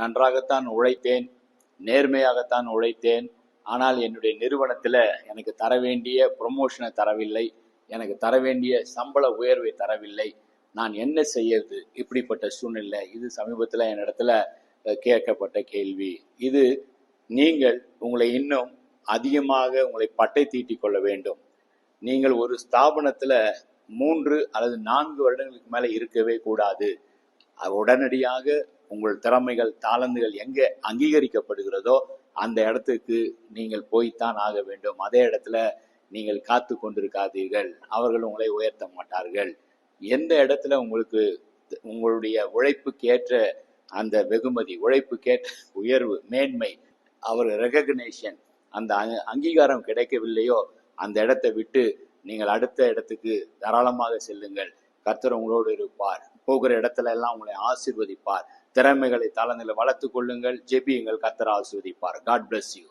நன்றாகத்தான் உழைத்தேன் நேர்மையாகத்தான் உழைத்தேன். ஆனால் என்னுடைய நிறுவனத்தில் எனக்கு தர வேண்டிய ப்ரொமோஷனை தரவில்லை. எனக்கு தர வேண்டிய சம்பள உயர்வை தரவில்லை. நான் என்ன செய்யறது? இப்படிப்பட்ட சூழ்நிலை. இது சமீபத்தில் என்னிடத்துல கேட்கப்பட்ட கேள்வி. இது நீங்கள் உங்களை இன்னும் அதிகமாக உங்களை பட்டை தீட்டிக் கொள்ள வேண்டும். நீங்கள் ஒரு ஸ்தாபனத்தில் மூன்று அல்லது நான்கு வருடங்களுக்கு மேலே இருக்கவே கூடாது. அது உடனடியாக உங்கள் திறமைகள் தாளந்துகள் எங்க அங்கீகரிக்கப்படுகிறதோ அந்த இடத்துக்கு நீங்கள் போய்த்தான் ஆக வேண்டும். அதே இடத்துல நீங்கள் காத்து கொண்டிருக்காதீர்கள். அவர்கள் உங்களை உயர்த்த மாட்டார்கள். எந்த இடத்துல உங்களுக்கு உங்களுடைய உழைப்புக்கேற்ற அந்த வெகுமதி உழைப்புக்கேற்ற உயர்வு மேன்மை அவர் ரெகக்னேஷன் அந்த அங்க- அங்கீகாரம் கிடைக்கவில்லையோ அந்த இடத்தை விட்டு நீங்கள் அடுத்த இடத்துக்கு தாராளமாக செல்லுங்கள். கர்த்தர் உங்களோடு இருப்பார். போகிற இடத்துல எல்லாம் உங்களை ஆசீர்வதிப்பார். திறமைகளை தளநிலை வளர்த்து கொள்ளுங்கள். ஜெபியுங்கள். கத்தர் ஆசீர்வதிப்பார். God bless you